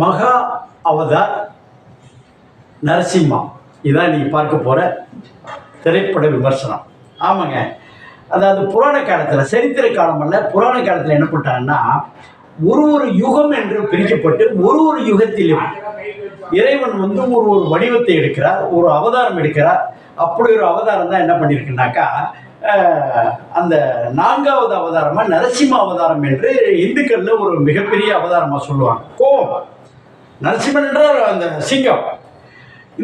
மகா அவதார் நரசிம்மா. இதான் நீங்கள் பார்க்க போகிற திரைப்பட விமர்சனம். ஆமாங்க. அதாவது புராண காலத்தில் சரித்திர காலம் அல்ல புராண காலத்தில் என்ன பண்ணிட்டாங்கன்னா ஒரு ஒரு யுகம் என்று பிரிக்கப்பட்டு ஒரு ஒரு யுகத்திலும் இறைவன் வந்து ஒரு ஒரு வடிவத்தை எடுக்கிறார் ஒரு அவதாரம் எடுக்கிறார். அப்படி ஒரு அவதாரம் தான் என்ன பண்ணியிருக்குனாக்கா அந்த நான்காவது அவதாரமாக நரசிம்ம அவதாரம் என்று இந்துக்களில் ஒரு மிகப்பெரிய அவதாரமாக சொல்லுவாங்க. கோபம் நரசிம்மன் என்றால் அந்த சிங்கம்.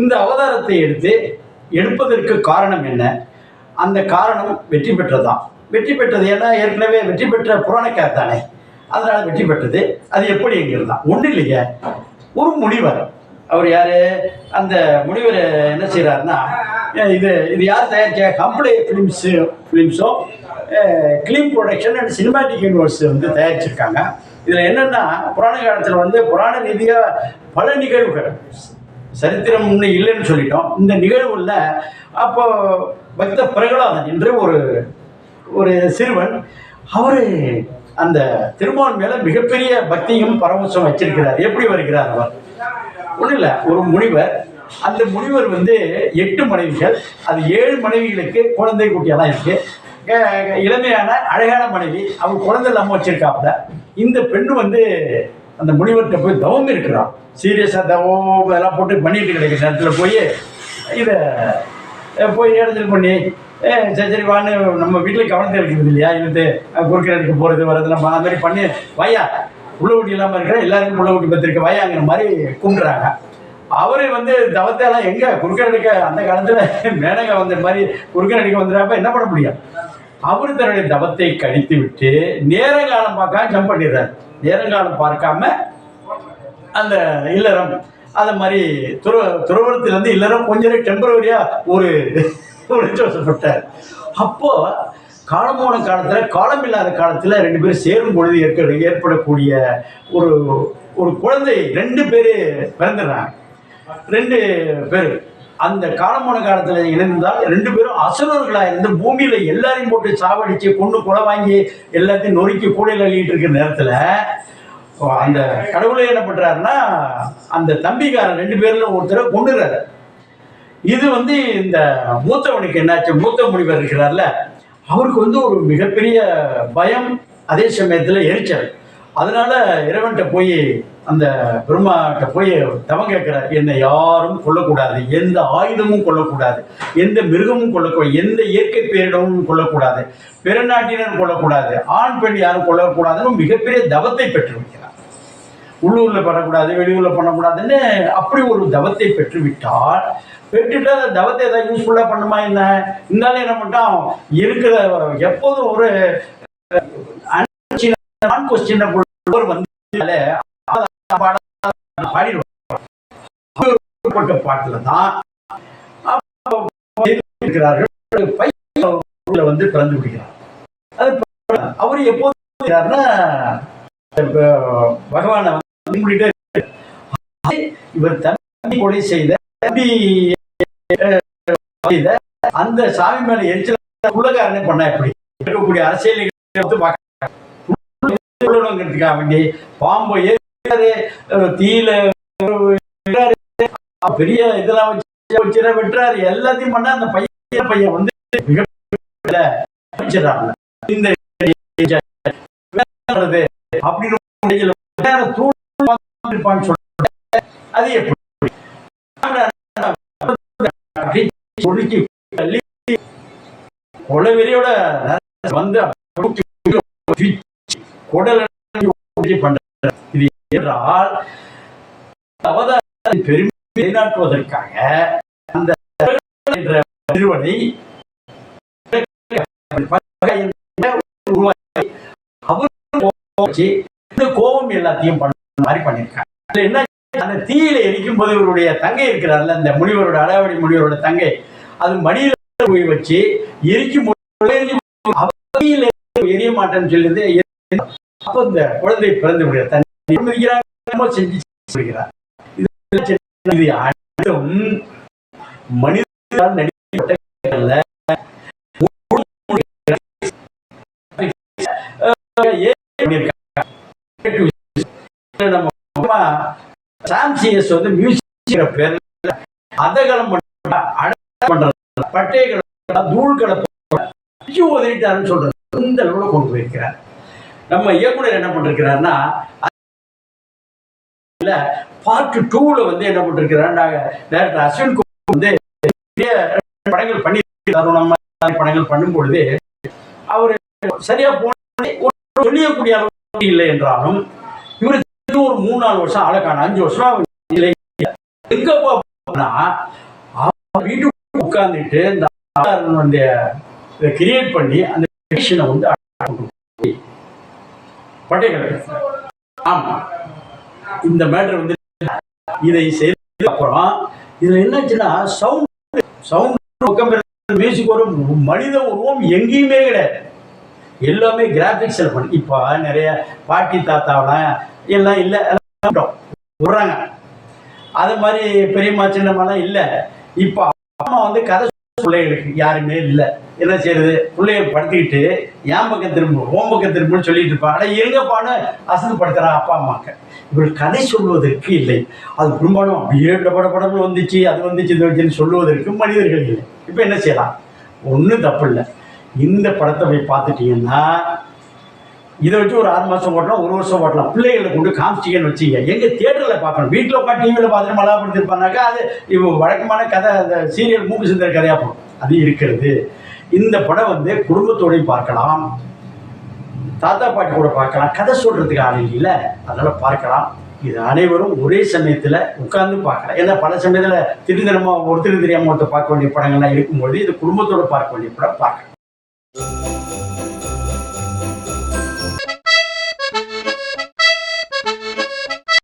இந்த அவதாரத்தை எடுத்து எடுப்பதற்கு காரணம் என்ன? அந்த காரணம் வெற்றி பெற்றதுதான். வெற்றி பெற்றது ஏன்னா ஏற்கனவே வெற்றி பெற்ற புராணக்கார் தானே. அதனால் வெற்றி பெற்றது. அது எப்படிங்கிறது தான் ஒன்றும் இல்லைங்க. ஒரு முனிவர். அவர் யார்? அந்த முனிவர் என்ன செய்கிறாருன்னா இது இது யார் தயாரிச்ச? கம்பளி ஃபிலிம்ஸு ஃபிலிம்ஸும் கிளீம் ப்ரொடக்ஷன் அண்ட் சினிமாட்டிக் யூனிவர்ஸ் வந்து தயாரிச்சிருக்காங்க. இதில் என்னென்னா புராண காலத்தில் வந்து புராண ரீதியாக பல நிகழ்வுகள். சரித்திரம் இன்னும் இல்லைன்னு சொல்லிட்டோம். இந்த நிகழ்வுல அப்போ பக்த பிரகலாதன் என்று ஒரு ஒரு சிறுவன் அவர் அந்த திருமான் மேல மிகப்பெரிய பக்தியும் பரவசம் வச்சிருக்கிறார். எப்படி வருகிறார் அவர்? ஒன்றும் இல்லை ஒரு முனிவர். அந்த முனிவர் வந்து எட்டு மனைவிகள். அது ஏழு மனைவிகளுக்கு குழந்தை குட்டியெல்லாம் இருக்கு. இளமையான அழகான மனைவி. அவங்க குழந்தை இல்லாமல் வச்சிருக்காப்புல. இந்த பெண்ணு வந்து அந்த முனிவர்கிட்ட போய் தவம் இருக்கிறான். சீரியஸாக தவம் இதெல்லாம் போட்டு பண்ணிட்டு கிடைக்கிற நேரத்தில் போய் இதை போய் இடத்துல பண்ணி ஏ சரி சரி வான்னு நம்ம வீட்டில் கவனத்தை இருக்கிறது இல்லையா? இது குறுக்கிற எடுக்க போகிறது வர்றதுலாம் அந்த மாதிரி பண்ணி வயா உள்ள ஊட்டி இல்லாமல் இருக்கிற எல்லாருக்கும் உள்ள ஊட்டி பத்திரிக்கை வயாங்கிற மாதிரி கும்பிட்றாங்க. அவரு வந்து தவத்தையெல்லாம் எங்கே குறுக்கன் அடிக்க அந்த காலத்தில் மேனகா வந்த மாதிரி குறுக்கன் அடிக்க வந்துடுறப்ப என்ன பண்ண முடியும்? அவர் தன்னுடைய தவத்தை கழித்து விட்டு நேரங்காலம் பார்க்காம ஜம்ப் பண்ணிடுறாரு. நேரங்காலம் பார்க்காம அந்த இல்லறம் அது மாதிரி துற துறவரத்திலிருந்து இல்லறம் கொஞ்சம் டெம்பரவரியாக ஒரு ஒழிச்சோசப்பட்டார் அப்போ காலமான காலத்தில் காலம் இல்லாத காலத்தில் ரெண்டு பேரும் சேரும் பொழுது ஏற்க ஏற்படக்கூடிய ஒரு ஒரு குழந்தை ரெண்டு பேர் பிறந்துடுறாங்க. ரெண்டு பேர். அந்த காலமான காலத்தில் இணைந்தால் ரெண்டு பேரும் அசுரர்களாக இருந்து பூமியில் எல்லாரையும் போட்டு சாவடிச்சு கொண்டு கொலை வாங்கி எல்லாத்தையும் நொறுக்கி கூடையில் அள்ளிட்டு இருக்கிற நேரத்தில் அந்த கடவுளை என்ன பண்ணுறாருன்னா அந்த தம்பிக்காரன் ரெண்டு பேரில் ஒருத்தரை கொண்டுறாரு இது வந்து இந்த மூத்தவனுக்கு என்னாச்சு? மூத்த முனிவர் இருக்கிறார்ல. அவருக்கு வந்து ஒரு மிகப்பெரிய பயம் அதே சமயத்தில் எரிச்சல். அதனால இறைவன்கிட்ட போய் அந்த பெருமாட்ட போய் தவம் கேட்கிறார் என்னை யாரும் கொல்லக்கூடாது. எந்த ஆயுதமும் கொல்லக்கூடாது. எந்த மிருகமும் கொல்லக்கூடாது. எந்த இயற்கை பேரிடமும் கொல்லக்கூடாது. பிறநாட்டினர் கொல்லக்கூடாது. ஆண் பெண் யாரும் கொல்லக்கூடாதுன்னு மிகப்பெரிய தவத்தை பெற்று வைக்கிறார் உள்ளூரில் பண்ணக்கூடாது வெளியூரில் பண்ணக்கூடாதுன்னு அப்படி ஒரு தவத்தை பெற்றுவிட்டால் பெற்றுட்டு அந்த தவத்தை ஏதாவது யூஸ்ஃபுல்லாக பண்ணுமா என்ன? இருந்தாலும் என்ன பண்ணிட்டான்? இருக்கிற எப்போதும் ஒரு நான் கொஸ்டின் வந்து பாடிடுவாங்க. பாட்டில் தான் வந்து பிறந்து விடுகிறார். அவர் எப்போது பகவான இவர் தம்பி கொலை செய்த தம்பி அந்த சாமி மேல எரிச்சல் உலகாரனே பண்ண எப்படி? இருக்கக்கூடிய அரசியல் சொல்லணுங்கிறதுக்காக வேண்டி பாம்பை தீயில பெரிய இதெல்லாம் வச்சு வச்சிட வெட்டுறாரு. எல்லாத்தையும் பண்ண அந்த பையன் பையன் வந்து மிக இந்த அப்படின்னு உடையில வேற அது எப்படி? வந்து உடல் பண்ற இது என்றால் அவதாரத்தை பெருமை நிலைநாட்டுவதற்காக அந்த நிறுவனை அவர் கோபம் எல்லாத்தையும் பண்ண மாதிரி பண்ணியிருக்காங்க என்ன அந்த தீயில எரிக்கும் போது இவருடைய தங்கை இருக்கிறார்ல அந்த முனிவரோட அடாவடி முனிவரோட தங்கை அது மடியில போய் வச்சு எரிக்கும் எரிய மாட்டேன்னு சொல்லிட்டு அப்போ இந்த குழந்தை பிறந்து விடுகிறார் செஞ்சு விடுகிறார். இது அனைத்தும் மனிதனால் நடிக்கப்பட்ட நம்ம அம்மா வந்து மியூசிக் பேர்ல அதகலம் பண்றது பட்டைகளை தூள்களை பிச்சு சொல்றது இந்த அளவுல கொண்டு போயிருக்கிறார். நம்ம இயக்குனர் என்ன பண்ணிருக்கிறாருன்னா பார்ட் டூல வந்து என்ன பண்ணிருக்கிறார் டேரக்டர் அஸ்வின் குமார் வந்து படங்கள் பண்ணி தருணம் படங்கள் பண்ணும் பொழுது அவர் சரியா போன சொல்லியக்கூடிய அளவுக்கு இல்லை என்றாலும் இவர் ஒரு மூணு நாலு வருஷம் அழகான அஞ்சு வருஷம் இல்லை. எங்க போனா வீட்டுக்கு உட்கார்ந்துட்டு இந்த கிரியேட் பண்ணி அந்த வந்து பட்டைகள். ஆமா. இந்த மேட்டர் வந்து இதை செய்த அப்புறம் இதுல என்னாச்சுன்னா சவுண்ட் சவுண்ட் பக்கம் மியூசிக் ஒரு மனித உருவம் எங்கேயுமே கிடையாது. எல்லாமே கிராபிக்ஸில் பண்ணி இப்போ நிறைய பாட்டி தாத்தாவெல்லாம் எல்லாம் இல்லை விடுறாங்க. அது மாதிரி பெரியம்மா சின்னம்மாலாம் இல்லை. இப்போ அம்மா வந்து கதை சொல்ல பிள்ளைகளுக்கு யாருமே இல்லை. என்ன செய்யறது? பிள்ளைய படுத்திக்கிட்டு என் பக்கம் திரும்ப ஓம் பக்கம் திரும்புன்னு சொல்லிட்டு இருப்பாங்க ஆனால் இருங்கப்பான்னு அசதுப்படுத்துறான் அப்பா அம்மாக்க இவள் கதை சொல்வதற்கு இல்லை. அது குடும்பம் அப்படியே பட படம்னு வந்துச்சு அது வந்துச்சு இது வந்துச்சுன்னு சொல்லுவதற்கு மனிதர்கள் இல்லை. இப்போ என்ன செய்யலாம்? ஒன்றும் தப்பு இல்லை. இந்த படத்தை போய் பார்த்துட்டீங்கன்னா இதை வச்சு ஒரு ஆறு மாதம் ஓட்டலாம் ஒரு வருஷம் ஓட்டலாம். பிள்ளைகளை கொண்டு காமிச்சிக்கன்னு வச்சிங்க. எங்கள் தியேட்டரில் பார்க்கணும். வீட்டில் உட்காந்து டிவியில் பார்த்துட்டு மலாபடுத்திருப்பானாக்கா அது இப்போ வழக்கமான கதை அந்த சீரியல் மூக்கு சிந்தர் கதையாக போகும். அது இருக்கிறது. இந்த படம் வந்து குடும்பத்தோடையும் பார்க்கலாம். தாத்தா பாட்டி கூட பார்க்கலாம். கதை சொல்றதுக்கு ஆள் இல்லை. அதெல்லாம் பார்க்கலாம். இது அனைவரும் ஒரே சமயத்தில் உட்கார்ந்து பார்க்கலாம். ஏன்னா பல சமயத்தில் திடீர்னு ஒருத்தர் தெரியாமல் ஒருத்தர் பார்க்க வேண்டிய படங்கள்லாம் இருக்கும்போது இது குடும்பத்தோட பார்க்க வேண்டிய படம் பார்க்கலாம்.